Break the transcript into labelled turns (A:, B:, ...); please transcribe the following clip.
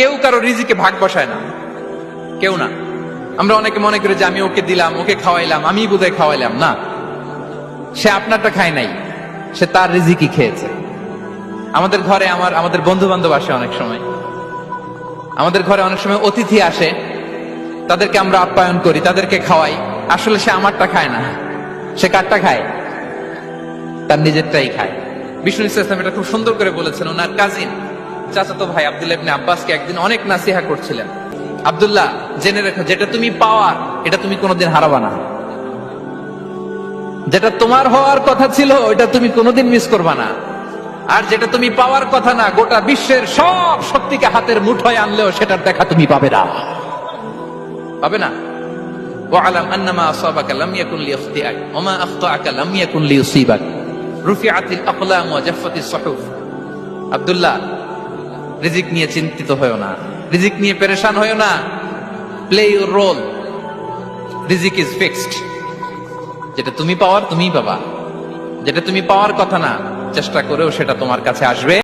A: কেউ কারও রিজিকে ভাগ বসায় না। কেউ না। আমরা অনেকে মনে করি যে আমি ওকে দিলাম, ওকে খাওয়াইলাম আমি বোধহয় খাওয়াইলাম। না। সে আপনারটা খায় নাই। সে তার রিজিকই খেয়েছে। আমাদের ঘরে আমার, আমাদের বন্ধু বান্ধব আসে অনেক সময়। আমাদের ঘরে অনেক সময় অতিথি আসে। তাদেরকে আমরা আপ্যায়ন করি, তাদেরকে খাওয়াই। আসলে সে আমারটা খায় না। সে কারটা খায়? তার নিজেরটাই খায়। বিষ্ণু ইসলাম এটা খুব সুন্দর করে বলেছেন, ওনার কাজিন চাচাতো ভাই আব্দুল্লাহ ইবনে আব্বাসকে একদিন অনেক নাসিহা করছিলেন। আব্দুল্লাহ, জেনে রেখো, যেটা তুমি পাওয়ার এটা তুমি কোনোদিন হারাবা না। যেটা তোমার হওয়ার কথা ছিল ওটা তুমি কোনোদিন মিস করবা না। আর যেটা তুমি পাওয়ার কথা না, গোটা বিশ্বের সব শক্তিকে হাতের মুঠোয় আনলেও সেটার দেখা তুমি পাবে না। পাবে না? ওয়ালাম আন্নামা আসাবাকা লাম ইয়াকুন লিয়াখতিআক ওয়া মা আখতাআকা লাম ইয়াকুন লিয়ুসিবাক। রুফিআতিল আকলাম ওয়া জাফফাতিস সুহুফ। আব্দুল্লাহ রিজিক নিয়ে চিন্তিত হয়েও না। রিজিক নিয়ে পেরেশান হয়েও না। প্লে ইউর রোল রিজিক ইজ ফিক্সড যেটা তুমি পাওয়ার, তুমিই পাবা। যেটা তুমি পাওয়ার কথা না, চেষ্টা করেও সেটা তোমার কাছে আসবে।